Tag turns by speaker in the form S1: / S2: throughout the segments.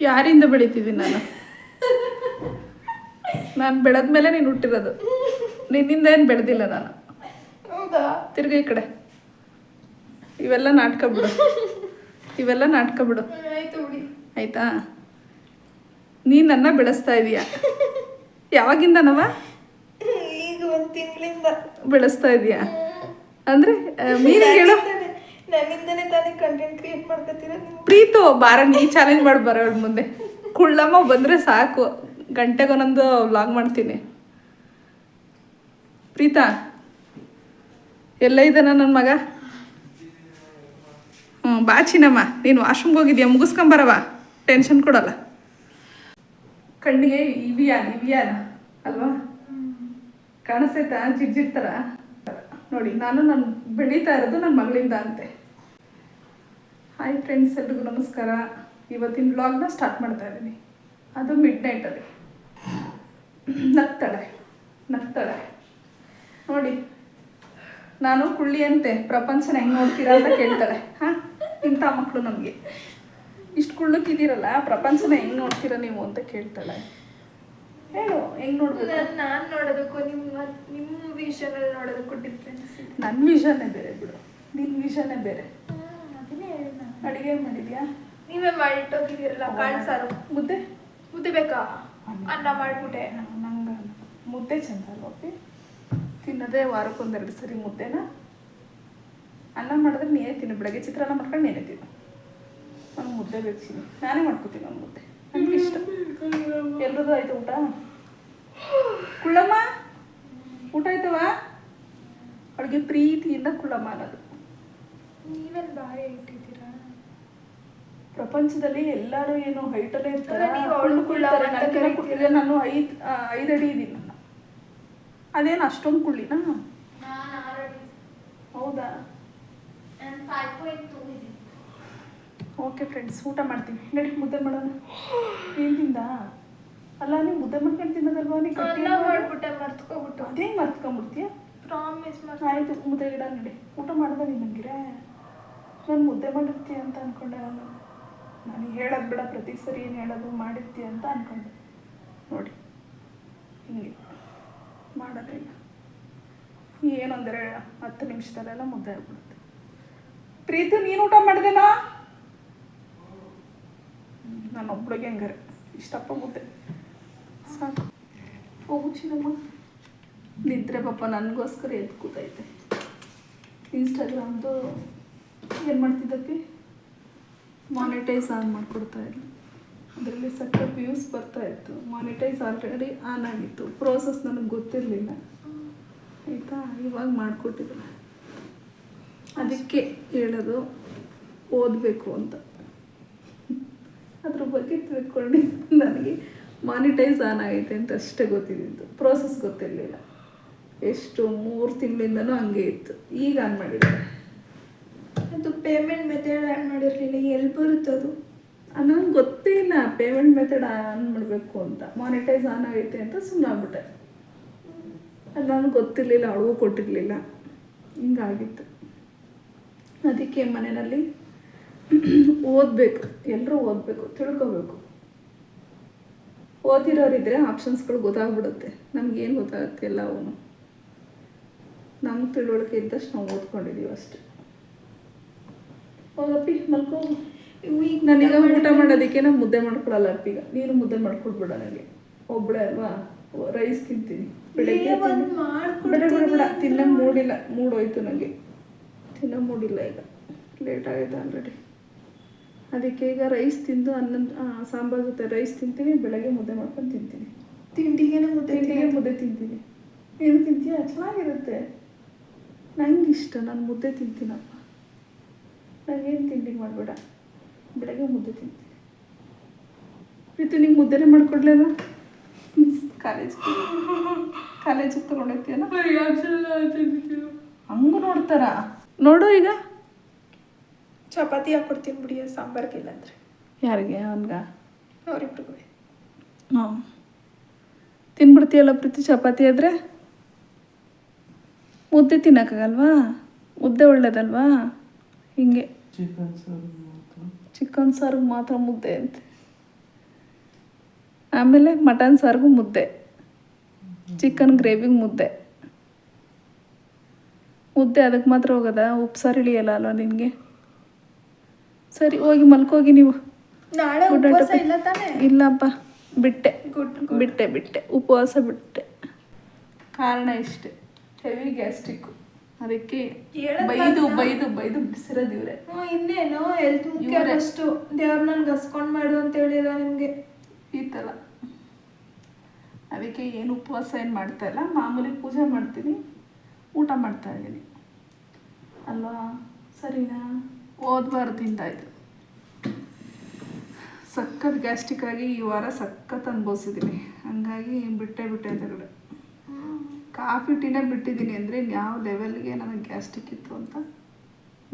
S1: ಯಾರಿಂದ ಬೆಳಿತಿದ್ದೀನಿ ನಾನು? ನಾನು ಬೆಳೆದ್ಮೇಲೆ ನೀನು ಹುಟ್ಟಿರೋದು. ನಿನ್ನಿಂದ ಏನು ಬೆಳೆದಿಲ್ಲ ನಾನು.
S2: ಹೌದಾ?
S1: ತಿರ್ಗಿ ಈ ಕಡೆ. ಇವೆಲ್ಲ ನಾಟಕ ಬಿಡು. ಇವೆಲ್ಲ ನಾಟಕ ಬಿಡು.
S2: ಆಯ್ತು
S1: ನೀ ನನ್ನ ಬೆಳೆಸ್ತಾ ಇದೀಯ? ಯಾವಾಗಿಂದನವ?
S2: ಈಗ ಒಂದ್ ತಿಂಗಳಿಂದ.
S1: ಬೆಳೆಸ್ತಾ ಇದೀಯ? ಅಂದ್ರೆ ಮೀನಿಗೆ ಮೀನು ಹೇಳು
S2: ತಾನೇ ಕಂಟೆಂಟ್ ಕ್ರಿಯೇಟ್
S1: ಪ್ರೀತು, ಬಾರ ನೀ ಚಾಲೆಂಜ್ ಮಾಡಿ, ಬರೋ ಮುಂದೆ. ಕುಳ್ಳಮ್ಮ ಬಂದ್ರೆ ಸಾಕು. ಗಂಟೆಗೊಂದೊಂದು ವ್ಲಾಗ್ ಮಾಡ್ತೀನಿ. ಪ್ರೀತಾ, ಎಲ್ಲ ಇದ್ದಾನ ನನ್ನ ಮಗ? ಹ್ಞೂ ಬಾ ಚಿನ್ನಮ್ಮ. ನೀನು ವಾಶ್ರೂಮ್ಗೆ ಹೋಗಿದ್ಯಾ? ಮುಗಿಸ್ಕೊಂಬರವ ಟೆನ್ಷನ್ ಕೊಡಲ್ಲ. ಕಣ್ಣಿಗೆ ಇವಿಯಾ ಇವಿಯಾ ಅಲ್ವಾ? ಕಾಣಿಸ್ತೈತಾ? ಜಿಡ್ಜಿಡ್ತಾರ ನೋಡಿ, ನಾನು ನಾನು ಬೆಳೀತಾ ಇರೋದು ನನ್ನ ಮಗಳಿಂದ ಅಂತೆ. ಹಾಯ್ ಫ್ರೆಂಡ್ಸ್ ಎಲ್ರಿಗೂ ನಮಸ್ಕಾರ. ಇವತ್ತಿನ ವ್ಲಾಗ್ನ ಸ್ಟಾರ್ಟ್ ಮಾಡ್ತಾ ಇದ್ದೀನಿ. ಅದು ಮಿಡ್ ನೈಟ್ ನೈಟಲ್ಲಿ ನಗ್ತಾಳೆ ನಗ್ತಾಳೆ ನೋಡಿ ನಾನು ಕುಳ್ಳಿ ಅಂತೆ ಪ್ರಪಂಚನ ಹೆಂಗೆ ನೋಡ್ತೀರಾ ಅಂತ ಕೇಳ್ತಾಳೆ. ಹಾಂ? ಇಂಥ ಮಕ್ಕಳು ನಮಗೆ. ಇಷ್ಟು ಕುಳ್ಳಕ್ಕಿದ್ದೀರಲ್ಲ ಪ್ರಪಂಚನ ಹೆಂಗೆ ನೋಡ್ತೀರಾ ನೀವು ಅಂತ ಕೇಳ್ತಾಳೆ. ಹೇಳು ಹೆಂಗೆ ನೋಡ್ಬೋದು
S2: ನಾನು ನೋಡೋದಕ್ಕೂ ನಿಮ್ಮ ನಿಮ್ಮ ವಿಷನ್ ಅಲ್ಲಿ ನೋಡೋದಕ್ಕೂ ಡಿಫ್ರೆನ್ಸ್
S1: ನನ್ನ ವಿಷನ್ ಬೇರೆ ಬಿಡು. ನಿನ್ನ ವಿಷನೇ ಬೇರೆ. ಅಡುಗೆ ಮಾಡಿದ್ಯಾ?
S2: ನೀವೇ ಮಾಡಿಟ್ಟೋಗಿದ್ದೀರಲ್ಲ ಕಾಳ್ಸಾರು
S1: ಮುದ್ದೆ?
S2: ಮುದ್ದೆ ಬೇಕಾ? ಅನ್ನ ಮಾಡಿಬಿಟ್ಟೆ.
S1: ನಂಗೆ ಮುದ್ದೆ ಚಂದ ಅಲ್ವಪ್ಪಿ ತಿನ್ನೋದೇ ವಾರಕ್ಕೊಂದೆರಡು ಸರಿ ಮುದ್ದೆನ. ಅನ್ನ ಮಾಡಿದ್ರೆ ನೀನೇ ತಿನ್ನು ಬೆಳಗ್ಗೆ ಚಿತ್ರಾನ್ನ ಮಾಡ್ಕೊಂಡು ನೀನೇ ತಿನ್ನು. ನಂಗೆ ಮುದ್ದೆ ಬೇಕು ನಾನೇ ಮಾಡ್ಕೊತೀನಿ ನಾನು ಮುದ್ದೆ. ನನಗೆ ಇಷ್ಟ. ಎಲ್ರದ್ದು ಆಯ್ತು ಊಟ? ಕುಳ್ಳಮ್ಮ? ಊಟ ಆಯ್ತವಾ? ಅಡುಗೆ ಪ್ರೀತಿಯಿಂದ ಕುಳ್ಳಮ್ಮ ಅನ್ನೋದು.
S2: ನೀವೆಲ್ಲ ಬಾಯಿ ಇಟ್ಟಿದ್ದೀರಾ?
S1: ಪ್ರಪಂಚದಲ್ಲಿ ಎಲ್ಲರೂ ಏನು ಹೈಟಲ್ಲೇ ಇರ್ತಾರೆ?
S2: ನೀವು.
S1: ನಾನು ಐದು ಐದು ಅಡಿ ಇದ್ದೀನಿ ನಾನು ಅದೇನು ಅಷ್ಟೊಂದು ಕುಳ್ಳಿನ? ಹೌದಾ? ಓಕೆ ಫ್ರೆಂಡ್ಸ್ ಊಟ ಮಾಡ್ತೀನಿ. ನಡಿ ಮುದ್ದೆ ಮಾಡೋಣ. ಏನು ತಿಂದ ಅಲ್ಲ ನೀವು ಮುದ್ದೆ ಮಾಡ್ಕೊಂಡು ತಿನ್ನೋದಲ್ವಾ? ನೀ ಗಟ್ಟಿ
S2: ಅನ್ನ ಮಾಡ್ಬಿಟ್ಟೆ ಮರ್ತ್ಕೊಬಿಟ್ಟು.
S1: ಅದೇ ಮರ್ತ್ಕೊಂಡ್ಬಿಡ್ತೀಯ
S2: ಪ್ರಾಮಿಸ್ ಮಾಡಿ
S1: ಆಯಿತು ಮುದ್ದೆ ಗಿಡ ನಡಿ. ಊಟ ಮಾಡ್ದೆ ನೀನು ನಂಗಿರೆ ನಾನು ಮುದ್ದೆ ಮಾಡಿರ್ತೀಯ ಅಂತ ಅನ್ಕೊಂಡೆ ನಾನು. ನನಗೆ ಹೇಳೋದು ಬೇಡ, ಪ್ರತಿ ಸರಿ ಏನು ಹೇಳೋದು ಮಾಡಿರ್ತೀಯ ಅಂತ ಅನ್ಕೊಂಡೆ. ನೋಡಿ, ಹಿಂಗೆ ಮಾಡೋದಿಲ್ಲ ಏನಂದರೆ ಹತ್ತು ನಿಮಿಷದಲ್ಲೆಲ್ಲ ಮುದ್ದೆ ಆಗ್ಬಿಡುತ್ತೆ. ಪ್ರೀತಿ, ನೀನು ಊಟ ಮಾಡಿದೆನಾ? ನಾನು ಒಬ್ಳಿಗೆ ಹೆಂಗಾರೆ, ಇಷ್ಟಪ್ಪ ಮುದ್ದೆ. ಸಾಕು. ಚಿನ್ನಮ್ಮ ನಿದ್ರೆ ಪಾಪ ನನಗೋಸ್ಕರ ಎದ್ದು ಕೂತೈತೆ. ಇನ್ಸ್ಟಾಗ್ರಾಮ್ದು ಏನು ಮಾಡ್ತಿದ್ದಕ್ಕೆ? ಮಾನಿಟೈಸ್ ಆನ್ ಮಾಡಿಕೊಡ್ತಾ ಇಲ್ಲ ಅದರಲ್ಲಿ ಸಕ್ಕ ವ್ಯೂಸ್ ಬರ್ತಾ ಇತ್ತು. ಮಾನಿಟೈಸ್ ಆಲ್ರೆಡಿ ಆನ್ ಆಗಿತ್ತು. ಪ್ರೋಸೆಸ್ ನನಗೆ ಗೊತ್ತಿರಲಿಲ್ಲ. ಆಯಿತಾ? ಇವಾಗ ಮಾಡಿಕೊಟ್ಟಿದ್ರು ಅದಕ್ಕೆ ಹೇಳೋದು, ಓದಬೇಕು ಅಂತ. ಅದ್ರ ಬಗ್ಗೆ ತಿಳ್ಕೊಂಡು ನನಗೆ ಮಾನಿಟೈಸ್ ಆನ್ ಆಗೈತೆ ಅಂತ ಅಷ್ಟೇ ಗೊತ್ತಿದ್ದಿದ್ದು. ಪ್ರೋಸೆಸ್ ಗೊತ್ತಿರಲಿಲ್ಲ. ಎಷ್ಟು ಮೂರು ತಿಂಗಳಿಂದನೂ ಹಂಗೆ ಇತ್ತು. ಈಗ ಆನ್ ಮಾಡಿದ್ದಾರೆ.
S2: ಅದು ಪೇಮೆಂಟ್ ಮೆಥಡ್ ಆ್ಯಡ್ ಮಾಡಿರಲಿಲ್ಲ, ಎಲ್ಲಿ ಬರುತ್ತೆ ಅದು?
S1: ನನಗೆ ಗೊತ್ತೇ ಇಲ್ಲ ಪೇಮೆಂಟ್ ಮೆಥಡ್ ಆನ್ ಮಾಡಬೇಕು ಅಂತ ಮಾನಿಟೈಸ್ ಆನ್ ಆಗೈತೆ ಅಂತ ಸುಮ್ಮನೆ ಆಗ್ಬಿಟ್ಟೆ ಅದು ನನಗೆ ಗೊತ್ತಿರಲಿಲ್ಲ ಅವಳಿಗೂ ಕೊಟ್ಟಿರಲಿಲ್ಲ. ಹಿಂಗಾಗಿತ್ತು. ಅದಕ್ಕೆ ಮನೆಯಲ್ಲಿ ಓದಬೇಕು ಎಲ್ಲರೂ ಓದಬೇಕು, ತಿಳ್ಕೊಬೇಕು. ಓದಿರೋರಿದ್ರೆ ಆಪ್ಷನ್ಸ್ಗಳು ಗೊತ್ತಾಗ್ಬಿಡುತ್ತೆ, ನಮಗೇನು ಗೊತ್ತಾಗುತ್ತೆ ಎಲ್ಲವೂ ನಮ್ಗೆ ತಿಳುವಳಿಕೆ ಇದ್ದಷ್ಟು ನಾವು ಓದ್ಕೊಂಡಿದ್ದೀವಿ ಅಷ್ಟೇ. ಹೋಗಪ್ಪಿ ಮಲ್ಕೋ.
S2: ಈಗ
S1: ನಾನೀಗ ಊಟ ಮಾಡೋದಕ್ಕೆ ನಾನು ಮುದ್ದೆ ಮಾಡ್ಕೊಳಲ್ಲ ಅಪ್ಪಿಗ. ನೀನು ಮುದ್ದೆ ಮಾಡ್ಕೊಡ್ಬೇಡ ನನಗೆ. ಒಬ್ಬಳೆ ಅಲ್ವಾ? ರೈಸ್ ತಿಂತೀನಿ. ಬೆಳಗ್ಗೆ ತಿನ್ನ. ಬೇಡ ಬೇಡ ಬೇಡ. ಮೂಡಿಲ್ಲ. ಮೂಡೋಯ್ತು ನನಗೆ ತಿನ್ನ ಮೂಡಿಲ್ಲ ಈಗ. ಲೇಟ್ ಆಗೈತೆ ಆಲ್ರೆಡಿ ಅದಕ್ಕೆ ಈಗ ರೈಸ್ ತಿಂದು ಅನ್ನ ಸಾಂಬಾರ್ ಜೊತೆ ರೈಸ್ ತಿಂತೀನಿ. ಬೆಳಗ್ಗೆ ಮುದ್ದೆ ಮಾಡ್ಕೊಂಡು ತಿಂತೀನಿ.
S2: ತಿಂಡಿಗೆನೇ ಮುದ್ದೆ
S1: ತಿಂಡಿಗೆ ಮುದ್ದೆ ತಿಂತೀನಿ. ಏನು ತಿಂತೀಯ? ಚೆನ್ನಾಗಿರುತ್ತೆ ನಂಗೆ ಇಷ್ಟ ನಾನು ಮುದ್ದೆ ತಿಂತೀನಪ್ಪ. ನನಗೇನು ತಿಂಡಿ ಮಾಡಬೇಡ? ಬೆಳಗ್ಗೆ ಮುದ್ದೆ ತಿಂತೀನಿ. ಪ್ರೀತಿ ನಿಂಗೆ ಮುದ್ದೆನೇ ಮಾಡ್ಕೊಡ್ಲೇನ? ಕಾಲೇಜ್ ಕಾಲೇಜಿಗೆ ತೊಗೊಂಡೋಗ್ತೀಯನ ಹಂಗೂ ನೋಡ್ತಾರ? ನೋಡು ಈಗ.
S2: ಚಪಾತಿ ಹಾಕ್ಕೊಡ್ತೀನಿ ಬಿಡಿ ಸಾಂಬಾರ್ಗೆ ಇಲ್ಲಂದ್ರೆ.
S1: ಯಾರಿಗೆ? ಅವನ್ಗ?
S2: ಅವ್ರಿಬ್ರಿಗೂ.
S1: ಹಾಂ ತಿನ್ಬಿಡ್ತೀಯಲ್ಲ ಪ್ರೀತಿ ಚಪಾತಿ ಆದರೆ? ಮುದ್ದೆ ತಿನ್ನೋಕ್ಕಾಗಲ್ವಾ? ಮುದ್ದೆ ಒಳ್ಳೇದಲ್ವಾ? ಹಿಂಗೆ.
S3: ಚಿಕನ್ ಸಾರು ಮಾತ್ರ
S1: ಚಿಕನ್ ಸಾರಿಗೆ ಮಾತ್ರ ಮುದ್ದೆ ಅಂತೆ. ಆಮೇಲೆ ಮಟನ್ ಸಾರಿಗೂ ಮುದ್ದೆ. ಚಿಕನ್ ಗ್ರೇವಿಗೆ ಮುದ್ದೆ. ಮುದ್ದೆ ಅದಕ್ಕೆ ಮಾತ್ರ ಹೋಗೋದ? ಉಪ್ಸಾರು ಇಳಿಯಲ್ಲ ಅಲ್ವಾ ನಿನಗೆ? ಸರಿ ಹೋಗಿ ಮಲ್ಕೋಗಿ ನೀವು. ಇಲ್ಲಪ್ಪ ಬಿಟ್ಟೆ. ಬಿಟ್ಟೆ ಬಿಟ್ಟೆ. ಉಪವಾಸ ಬಿಟ್ಟೆ. ಕಾರಣ ಇಷ್ಟೆ. ಹೆವಿ ಗ್ಯಾಸ್ಟ್ರಿಕ್ಕು ಅದಕ್ಕೆ ಬೈದು ಬೈದು ಬೈದು ಬಿಡಿಸಿರೋದು ಇವರೇ.
S2: ಹ್ಞೂ ಇನ್ನೇನು ಹೆಲ್ತ್ ಮುಖ್ಯ
S1: ಅಷ್ಟು
S2: ದೇವ್ರು ದೇವ್ರನ್ನ ಗಸ್ಕೊಂಡು ಮಾಡು ಅಂತ ಹೇಳಿಲ್ಲ ನಿಮಗೆ.
S1: ಈ ಥರ ಅದಕ್ಕೆ ಏನು ಉಪವಾಸ ಏನು ಮಾಡ್ತಾ ಇಲ್ಲ. ಮಾಮೂಲಿ ಪೂಜೆ ಮಾಡ್ತೀನಿ. ಊಟ ಮಾಡ್ತಾ ಇದ್ದೀನಿ. ಅಲ್ವಾ? ಸರಿನಾ? ಓದ್ಬಾರ್ದಿಂದ ಇದು. ಸಖತ್ ಗ್ಯಾಸ್ಟಿಕ್ ಆಗಿ ಈ ವಾರ ಸಖತ್ ಅನುಭವಿಸಿದ್ದೀನಿ. ಹಂಗಾಗಿ ಬಿಟ್ಟೆ ಬಿಟ್ಟೆ ಹೊರಗಡೆ ಕಾಫಿ ಟೀನೇ ಬಿಟ್ಟಿದ್ದೀನಿ ಅಂದರೆ ಯಾವ ಲೆವೆಲ್ಗೆ ನನಗೆ ಗ್ಯಾಸ್ಟಿಕ್ ಇತ್ತು ಅಂತ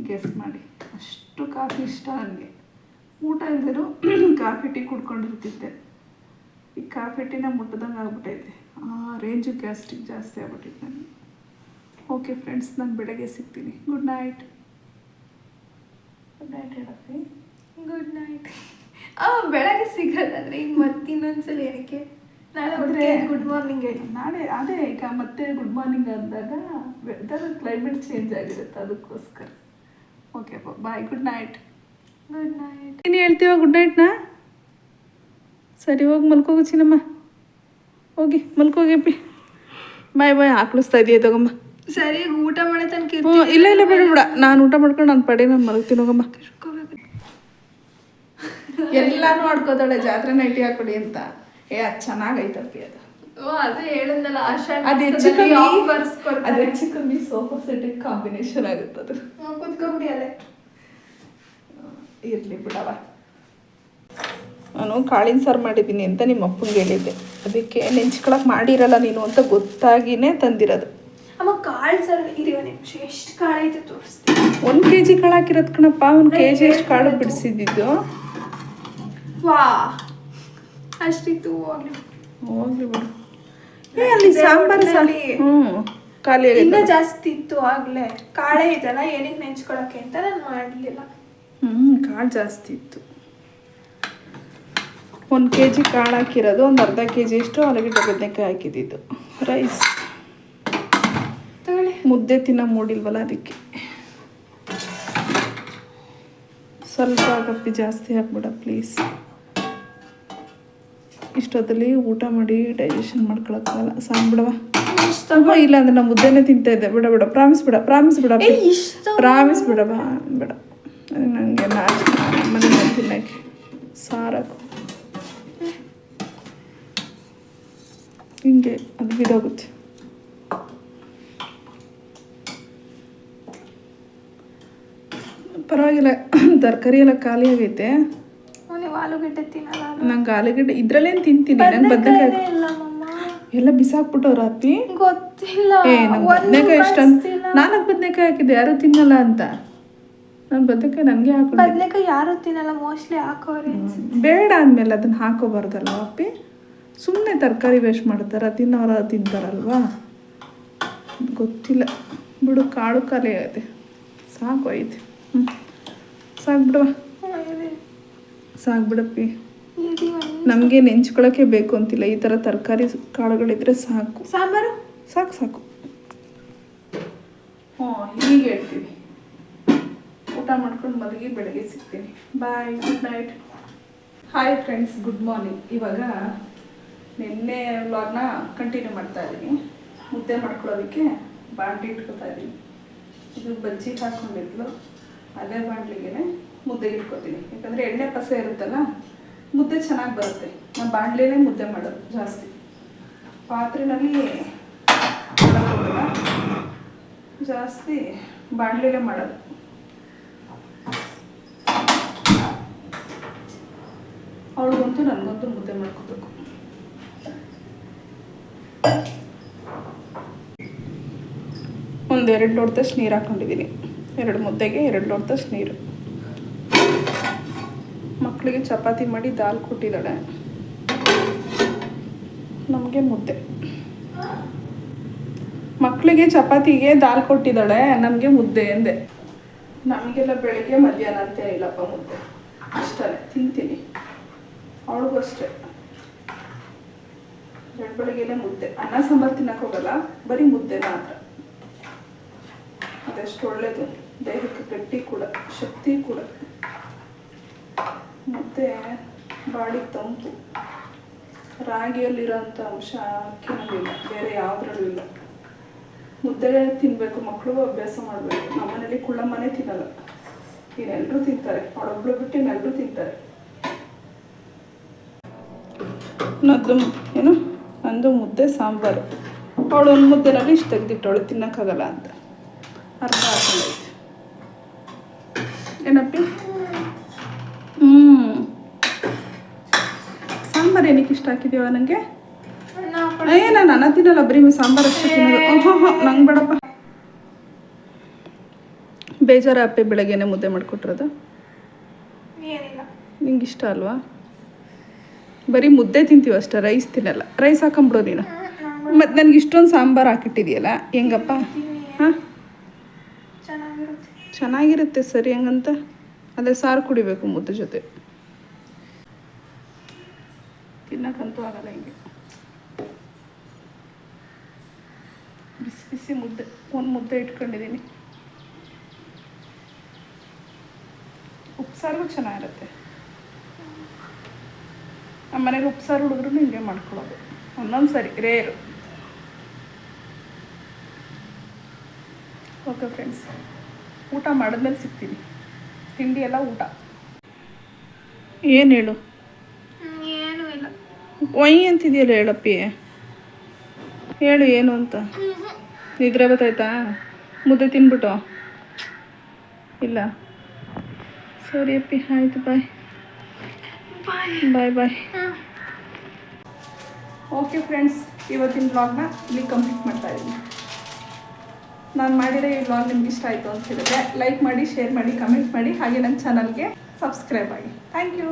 S1: ಗೆಸ್ ಮಾಡಿ. ಅಷ್ಟು ಕಾಫಿ ಇಷ್ಟ ನನಗೆ. ಊಟ ಇಲ್ದಿರು ಕಾಫಿ ಟೀ ಕುಡ್ಕೊಂಡಿರ್ತಿದ್ದೆ. ಈ ಕಾಫಿ ಟೀನ ಮುಟ್ಟದಂಗೆ ಆಗ್ಬಿಟ್ಟೈತೆ ಆ ರೇಂಜು ಗ್ಯಾಸ್ಟಿಕ್ ಜಾಸ್ತಿ ಆಗ್ಬಿಟ್ಟಿತ್ತು ನನಗೆ. ಓಕೆ ಫ್ರೆಂಡ್ಸ್ ನಾನು ಬೆಳಗ್ಗೆ ಸಿಗ್ತೀನಿ. ಗುಡ್ ನೈಟ್ ಗುಡ್ ನೈಟ್ ಹೇಳಪ್ಪಿ.
S2: ಗುಡ್ ನೈಟ್ ಆ ಬೆಳಗ್ಗೆ ಸಿಗಲ್ಲ ಈಗ ಮತ್ತೆ ಇನ್ನೊಂದ್ಸಲ ಏನಕ್ಕೆ? ನಾಳೆ ಗುಡ್ ಮಾರ್ನಿಂಗ್
S1: ನಾಳೆ ಅದೇ ಈಗ ಮತ್ತೆ ಗುಡ್ ಮಾರ್ನಿಂಗ್ ಅಂದಾಗ ವೆದರ್ ಕ್ಲೈಮೇಟ್ ಚೇಂಜ್ ಆಗಿರುತ್ತೆ ಅದಕ್ಕೋಸ್ಕರ. Okay bye good night
S2: good night
S1: ನೀನು ಹೇಳ್ತೀವ ಗುಡ್ ನೈಟ್ನಾ ಸರಿ ಹೋಗಿ ಮಲ್ಕೋಗು ಚಿನ್ನಮ್ಮ. ಹೋಗಿ ಮಲ್ಕೋಗಿಪ್ಪಿ ಬಾಯ್ ಬಾಯ್ ಹಾಕ್ಳಿಸ್ತಾ ಇದೆಯಾ ತಗಮ್ಮ
S2: ಸರಿ ಊಟ ಮಾಡೋ ತನಕ
S1: ಹ್ಞೂ ಇಲ್ಲ ಇಲ್ಲ ಬೇಡ ಬಿಡ. ನಾನು ಊಟ ಮಾಡ್ಕೊಂಡು ನಾನು ಪಡೆ ನಾನು ಮಲಗ್ತೀನಿ ಹೋಗಮ್ಮ. ಎಲ್ಲಾನು ಆಡ್ಕೋತಾಳೆ ಜಾತ್ರೆ ನೈಟಿ ಹಾಕೊಡಿ ಅಂತ. ಏ ಅದು ಚೆನ್ನಾಗೈತಪ್ಪಿ ಅದು.
S2: ಓ ಅದೇ ಹೇಳಿದ್ನಲ್ಲ ಆಷಾಢ
S1: ಅದು ಹೆಚ್ಚು ಕಮ್ಮಿ
S2: offers
S1: ಅದು ಹೆಚ್ಚು ಕಮ್ಮಿ ಸೋಫಾ ಸೆಟ್ಟಿಗೆ ಕಾಂಬಿನೇಷನ್ ಆಗುತ್ತೆ ಅದು.
S2: ಕುತ್ಕೊಂಬಿಡಿ ಅಲ್ಲೇ.
S1: ಇರಲಿ ಬಿಡವ ನಾನು ಕಾಳಿನ ಸಾರು ಮಾಡಿದ್ದೀನಿ ಅಂತ ನಿಮ್ಮ ಅಪ್ಪಂಗೆ ಹೇಳಿದ್ದೆ. ಅದಕ್ಕೆ ನೆಂಚ್ಕೊಳಕ್ಕೆ ಮಾಡಿರಲ್ಲ ನೀನು ಅಂತ ಗೊತ್ತಾಗಿನೇ ತಂದಿರೋದು.
S2: ಅಮ್ಮ ಕಾಳು ಸಾರು ಇರಿ ಒಂದು ನಿಮಿಷ ಎಷ್ಟು ಕಾಳು ಐತೆ ತೋರಿಸ್ತೀನಿ.
S1: ಒಂದು ಕೆ ಜಿ ಕಾಳು ಹಾಕಿರೋದು ಕಣಪ್ಪ ಒಂದು ಕೆ ಜಿ ಎಷ್ಟು ಕಾಳು ಬಿಡಿಸಿದ್ದು.
S2: ವಾ. ಅಷ್ಟಿತ್ತು ಹೋಗ್ಲಿ.
S1: ಹೋಗ್ಲಿ ಬಿಡು. ಏ ಅಲ್ಲಿ ಸಾಂಬಾರು
S2: ಸಾಲಿ
S1: ಹ್ಞೂ ಖಾಲಿ
S2: ಇನ್ನೂ ಜಾಸ್ತಿ ಇತ್ತು ಆಗಲೇ. ಕಾಳೆ ಇದೆಲ್ಲ ಏನಕ್ಕೆ ನೆಂಚ್ಕೊಳಕ್ಕೆ ಅಂತ ನಾನು ಮಾಡಲಿಲ್ಲ.
S1: ಹ್ಞೂ ಕಾಳು ಜಾಸ್ತಿ ಇತ್ತು. ಒಂದು ಕೆ ಜಿ ಕಾಳು ಹಾಕಿರೋದು ಒಂದು ಅರ್ಧ ಕೆ ಜಿ ಇಷ್ಟು ಆಲೂಗಡ್ಡೆ ಬದನೆಕಾಯಿ ಹಾಕಿದ್ದು ರೈಸ್.
S2: ತಗೊಳ್ಳಿ.
S1: ಮುದ್ದೆ ತಿನ್ನೋ ಮೂಡಿಲ್ವಲ್ಲ ಅದಕ್ಕೆ. ಸ್ವಲ್ಪ ಕಪ್ಪಿ ಜಾಸ್ತಿ ಹಾಕ್ಬಿಡ ಪ್ಲೀಸ್ ಇಷ್ಟೊತ್ತಲ್ಲಿ ಊಟ ಮಾಡಿ ಡೈಜೆಷನ್ ಮಾಡ್ಕೊಳಕ್ಕಾಗಲ್ಲ. ಸಾಂಗ್ ಬಿಡವ
S2: ಇಷ್ಟು
S1: ಅಮ್ಮ ಇಲ್ಲ ಅಂದ್ರೆ ನಮ್ಮ ಮುದ್ದೆನೇ ತಿಂತಾ ಇದ್ದೆ. ಬಿಡ ಬಿಡ ಪ್ರಾಮಿಸ್ ಬಿಡ ಪ್ರಾಮಿಸ್ ಬಿಡ. ಪ್ರಾಮಿಸ್ ಬಿಡವ ಬಿಡ. ನನಗೆ ಮನೆ ತಿನ್ನಕ್ಕೆ ಸಾರಕ್ಕು. ಹಿಂಗೆ ಅದು ಬಿದೋಗುತ್ತೆ ಪರವಾಗಿಲ್ಲ ತರಕಾರಿ ಎಲ್ಲ ಖಾಲಿ ಆಗೈತೆ
S2: ಆಲೂಗಡ್ಡೆ ತಿನ್ನಲ್ಲ
S1: ನಂಗೆ ಆಲೂಗಡ್ಡೆ ಇದ್ರಲ್ಲೇನು ತಿಂತೀನಿ ನಂಗೆ ಬದನೆಕಾಯಿ
S2: ಇಲ್ಲ
S1: ಎಲ್ಲ ಬಿಸಾಕ್ಬಿಟ್ಟವ್ರ ಅಪ್ಪಿ
S2: ಗೊತ್ತಿಲ್ಲ.
S1: ಏ ನಂಗೆ
S2: ನಾನು
S1: ಬದನೆಕಾಯಿ ಇಷ್ಟ
S2: ಕಳ್ಸ್ತಿಲ್ಲ.
S1: ಬದನೆಕಾಯಿ ಹಾಕಿದ್ದೆ ಯಾರು ತಿನ್ನಲ್ಲ ಅಂತ. ನಾನು ಬದನೆಕಾಯಿ ನನಗೆ ಹಾಕೋ
S2: ಬದನೆಕಾಯಿ ಯಾರು ತಿನ್ನಲ್ಲ ಮೋಸ್ಟ್ಲಿ ಹಾಕೋರಿ
S1: ಬೇಡ ಅಂದಮೇಲೆ ಅದನ್ನ ಹಾಕೋಬಾರ್ದಲ್ಲ ಅಪ್ಪಿ? ಸುಮ್ಮನೆ ತರಕಾರಿ ವೇಸ್ಟ್ ಮಾಡ್ತಾರ ತಿನ್ನೋರ ತಿಂತಾರಲ್ವಾ? ಗೊತ್ತಿಲ್ಲ. ಬಿಡು ಕಾಳು ಖಾಲಿ ಆಗೈತೆ. ಸಾಕು ಐತೆ. ಹ್ಞೂ ಸಾಕು ಬಿಡವ ಸಾಕು ಬಿಡಪ್ಪಿ
S2: ಇದು ಒಂದು
S1: ನಮಗೆ ನೆಂಚ್ಕೊಳ್ಳೋಕ್ಕೆ ಬೇಕು ಅಂತಿಲ್ಲ. ಈ ಥರ ತರಕಾರಿ ಕಾಳುಗಳಿದ್ರೆ ಸಾಕು.
S2: ಸಾಂಬಾರು?
S1: ಸಾಕು ಸಾಕು. ಹ್ಞೂ ಹೀಗೆ ಹೇಳ್ತೀವಿ ಊಟ ಮಾಡ್ಕೊಂಡು ಮಲಗಿ ಬೆಳಗ್ಗೆ ಸಿಗ್ತೀನಿ. Bye good night hi friends good morning ಇವಾಗ ನಿನ್ನೆ ವ್ಲಾಗ್ನ ಕಂಟಿನ್ಯೂ ಮಾಡ್ತಾ ಇದ್ದೀನಿ. ಮುದ್ದೆ ಮಾಡ್ಕೊಳ್ಳೋದಕ್ಕೆ ಬಾಂಡ್ಲಿ ಇಟ್ಕೊತಾ ಇದ್ದೀನಿ. ಇದು ಬಜ್ಜಿ ಹಾಕ್ಕೊಂಡಿದ್ಲು. ಅದೇ ಬಾಂಡ್ಲಿಗೆ ಮುದ್ದೆಗೆ ಇಟ್ಕೋತೀನಿ ಯಾಕಂದರೆ ಎಣ್ಣೆ ಪಸೆ ಇರುತ್ತಲ್ಲ, ಮುದ್ದೆ ಚೆನ್ನಾಗಿ ಬರುತ್ತೆ. ನಾನು ಬಾಂಡ್ಲಿನೇ ಮುದ್ದೆ ಮಾಡೋದು ಜಾಸ್ತಿ. ಪಾತ್ರೆನಲ್ಲಿ. ಜಾಸ್ತಿ ಬಾಣಲೆಲೆ ಮಾಡೋದು. ಅವಳಿಗಂತೂ ನನಗಂತೂ ಮುದ್ದೆ ಮಾಡ್ಕೋಬೇಕು. ಒಂದು ಎರಡು ಲೋಟದಷ್ಟು ನೀರು ಹಾಕ್ಕೊಂಡಿದ್ದೀನಿ ಎರಡು ಮುದ್ದೆಗೆ ಎರಡು ಲೋಟದಷ್ಟು ನೀರು. ಮಕ್ಕಳಿಗೆ ಚಪಾತಿ ಮಾಡಿ ದಾಲ್ ಕೊಟ್ಟಿದ್ದಾಳೆ. ನಮಗೆ ಮುದ್ದೆ. ಮಕ್ಕಳಿಗೆ ಚಪಾತಿಗೆ ದಾಲ್ ಕೊಟ್ಟಿದ್ದಾಳೆ, ನಮಗೆ ಮುದ್ದೆ ಎಂದೆ. ನಮಗೆಲ್ಲ ಬೆಳಿಗ್ಗೆ ಮಧ್ಯಾಹ್ನ ಅಂತ ಇಲ್ಲಪ್ಪ ಮುದ್ದೆ. ಅಷ್ಟೇ, ತಿಂತೀನಿ. ಅವಳಿಗೂ ಅಷ್ಟೇ. ಬೆಳಗ್ಗೆನೆ ಮುದ್ದೆ. ಅನ್ನ ಸಾಂಬಾರು ತಿನ್ನಕ್ಕೆ ಹೋಗಲ್ಲ, ಬರೀ ಮುದ್ದೆ ಮಾತ್ರ. ಅದೆಷ್ಟು ಒಳ್ಳೇದು. ದೇಹಕ್ಕೆ ಗಟ್ಟಿ ಕೂಡ, ಶಕ್ತಿ ಕೂಡ. ಮುದ್ದೆ ಬಾಡಿ ತಂಪು. ರಾಗಿಯಲ್ಲಿರೋಂಥ ಅಂಶ ಅಕ್ಕಿನಲ್ಲಿಲ್ಲ ಬೇರೆ ಯಾವುದ್ರಲ್ಲೂ ಇಲ್ಲ. ಮುದ್ದೆ ತಿನ್ನಬೇಕು ಮಕ್ಕಳು ಅಭ್ಯಾಸ ಮಾಡಬೇಕು. ನಮ್ಮನೇಲಿ ಕುಳ್ಳಮ್ಮನೇ ತಿನ್ನಲ್ಲ. ಇನ್ನೆಲ್ಲರೂ ತಿಂತಾರೆ. ಅವಳೊಬ್ಳು ಬಿಟ್ಟು ಇನ್ನೆಲ್ಲರೂ ತಿಂತಾರೆ. ನದ್ದು ಏನು? ನಂದು ಮುದ್ದೆ ಸಾಂಬಾರು. ಅವಳು ಒಂದು ಮುದ್ದೆನಲ್ಲಿ ಇಷ್ಟು ತೆಗೆದಿಟ್ಟವಳು, ತಿನ್ನೋಕ್ಕಾಗಲ್ಲ ಅಂತ. ಅರ್ಥ ಹಾಕೊಂಡೈತೆ ಏನಪ್ಪಿ? ಸಾಂಬಾರು ಏನಕ್ಕೆ ಇಷ್ಟ ಹಾಕಿದೀವ ನನಗೆ ಏ ನಾನು ಅನ್ನ ತಿನ್ನಲ್ಲ ಬರೀ ಸಾಂಬಾರು ಅಷ್ಟೇ ತಿನ್ನೋದು ಹಾಂ ಹಾಂ ನಂಗೆ ಬೇಡಪ್ಪ. ಬೇಜಾರ ಅಪ್ಪೆ ಬೆಳಗ್ಗೆನೆ ಮುದ್ದೆ ಮಾಡಿಕೊಟ್ರದು ನಿಂಗೆ ಇಷ್ಟ ಅಲ್ವಾ? ಬರೀ ಮುದ್ದೆ ತಿಂತೀವಿ ಅಷ್ಟೆ ರೈಸ್ ತಿನ್ನಲ್ಲ. ರೈಸ್ ಹಾಕೊಂಬಿಡು ನೀನು. ಮತ್ತು ನನಗೆ ಇಷ್ಟೊಂದು ಸಾಂಬಾರು ಹಾಕಿಟ್ಟಿದೆಯಲ್ಲ ಹೆಂಗಪ್ಪ? ಹಾಂ?
S2: ಚೆನ್ನಾಗಿರುತ್ತೆ.
S1: ಚೆನ್ನಾಗಿರುತ್ತೆ ಸರಿ ಹಂಗಂತ. ಅದೇ ಸಾರು ಕುಡಿಬೇಕು ಮುದ್ದೆ ಜೊತೆ. ತಿನ್ನಕ್ಕಂತೂ ಆಗಲ್ಲ ಹಿಂಗೆ. ಬಿಸಿ ಬಿಸಿ ಮುದ್ದೆ, ಒಂದು ಮುದ್ದೆ ಇಟ್ಕೊಂಡಿದ್ದೀನಿ. ಉಪ್ಸಾರು ಚೆನ್ನಾಗಿರುತ್ತೆ. ನಮ್ಮ ಮನೆಗೆ ಉಪ್ಸಾರು ಹುಡುಗರು ಹಿಂಗೆ ಮಾಡ್ಕೊಳ್ಳೋದು. ಒಂದೊಂದು ಸರಿ, ರೇರು. ಓಕೆ ಫ್ರೆಂಡ್ಸ್ ಊಟ ಮಾಡಿದ್ಮೇಲೆ ಸಿಗ್ತೀನಿ. ತಿಂಡಿ ಎಲ್ಲ ಊಟ. ಏನು ಹೇಳು? ಒಯ್ ಅಂತಿದೆಯಲ್ಲ ಹೇಳಪ್ಪಿ? ಹೇಳು ಏನು ಅಂತ. ನಿದ್ರೆ ಬತ್ತಾಯ್ತಾ? ಮುದ್ದೆ ತಿನ್ಬಿಟ್ಟು ಇಲ್ಲ. ಸರಿ ಅಪ್ಪಿ, ಆಯ್ತು ಬಾಯ್ ಬಾಯ್ ಬಾಯ್ ಓಕೆ ಫ್ರೆಂಡ್ಸ್ ಇವತ್ತಿನ ಬ್ಲಾಗ್ನ ಇಲ್ಲಿ ಕಂಪ್ಲೀಟ್ ಮಾಡ್ತಾ ಇದ್ದೀನಿ. ನಾನು ಮಾಡಿರೋ ಈ ಬ್ಲಾಗ್ ನಿಮ್ಗೆ ಇಷ್ಟ ಆಯಿತು ಅಂತ ಹೇಳಿದ್ರೆ ಲೈಕ್ ಮಾಡಿ ಶೇರ್ ಮಾಡಿ ಕಮೆಂಟ್ ಮಾಡಿ, ಹಾಗೆ ನನ್ನ ಚಾನಲ್ಗೆ ಸಬ್ಸ್ಕ್ರೈಬ್ ಆಗಿ. Thank you